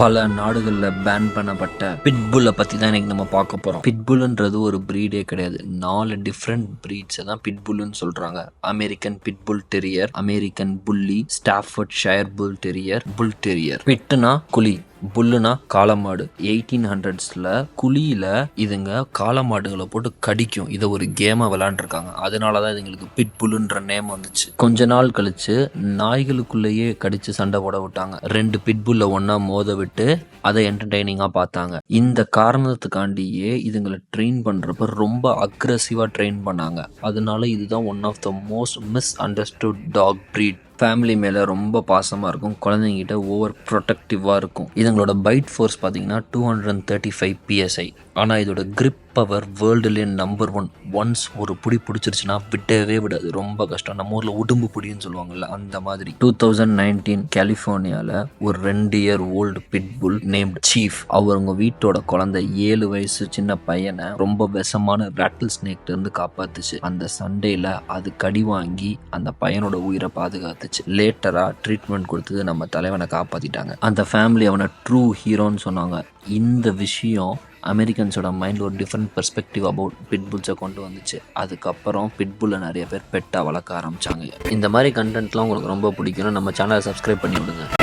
பல நாடுகளில் பேன் பண்ணப்பட்ட பிட்புல்லை பற்றி தான் இன்றைக்கி நம்ம பார்க்க போகிறோம் பிட்புல்ன்றது ஒரு ப்ரீடே கிடையாது. நாலு டிஃப்ரெண்ட் ப்ரீட்ஸை தான் பிட்புல்னு சொல்கிறாங்க American pitbull terrier American bully Staffordshire bull terrier bull terrier பிட்டுனா குழி. புல்லுனா காளமாடு. எயிட்டீன் ஹண்ட்ரட்ஸில் குழியில் இதுங்க காளமாடுகளை போட்டு கடிக்கும். இதை ஒரு கேமாக விளாண்டுருக்காங்க அதனால தான் இதுங்களுக்கு பிட் புல்லுன்ற நேம் வந்துச்சு. கொஞ்ச நாள் கழிச்சு நாய்களுக்குள்ளேயே கடிச்சு சண்டை போட விட்டாங்க. ரெண்டு பிட்புல்லை ஒன்றா மோத விட்டு அதை என்டர்டெய்னிங்காக பார்த்தாங்க. இந்த காரணத்துக்காண்டியே இதுங்களை ட்ரெயின் பண்ணுறப்ப ரொம்ப அக்ரஸிவாக ட்ரெயின் பண்ணாங்க. அதனால இதுதான் one of the most misunderstood dog breed family மேலே ரொம்ப பாசமாக இருக்கும். குழந்தைங்கிட்ட ஓவர் ப்ரொடெக்டிவாக இருக்கும். இதுங்களோட பைட் ஃபோர்ஸ் பார்த்தீங்கன்னா two hundred and thirty five PSI ஆனால் இதோட கிரிப் பவர் வேர்ல்டுலேயே நம்பர் ஒன் ஒன்ஸ் ஒரு புடி பிடிச்சிருச்சுன்னா விடவே விடாது. ரொம்ப கஷ்டம். நம்ம ஊரில் உடும்பு புடின்னு சொல்லுவாங்கல்ல அந்த மாதிரி. டூ தௌசண்ட் நைன்டீன் கலிஃபோர்னியாவில் ஒரு ரெண்டு year old pitbull name Chief அவங்க வீட்டோட குழந்தை ஏழு வயசு சின்ன பையனை ரொம்ப விஷமான ராட்டில் ஸ்னேக்ல இருந்து காப்பாத்துச்சு. அந்த சண்டேல அது கடி வாங்கி அந்த பையனோட உயிரை பாதுகாத்துச்சு. லேட்டரா ட்ரீட்மெண்ட் கொடுத்தது நம்ம தலைவனை காப்பாத்திட்டாங்க. அந்த ஃபேமிலி அவனை ட்ரூ ஹீரோன்னு சொன்னாங்க. இந்த விஷயம் அமெரிக்கன்ஸோட மைண்டில் ஒரு டிஃப்ரெண்ட் பெர்ஸ்பெக்டிவ் அபவுட் பிட்புல்ஸை கொண்டு வந்துச்சு. அதுக்கப்புறம் பிட்புல்லை நிறைய பேர் பெட்டாக வளர்க்க ஆரம்பிச்சாங்க. இந்த மாதிரி கண்டென்ட்லாம் உங்களுக்கு ரொம்ப பிடிக்கும் நம்ம சேனலை சப்ஸ்கிரைப் பண்ணி விடுங்க.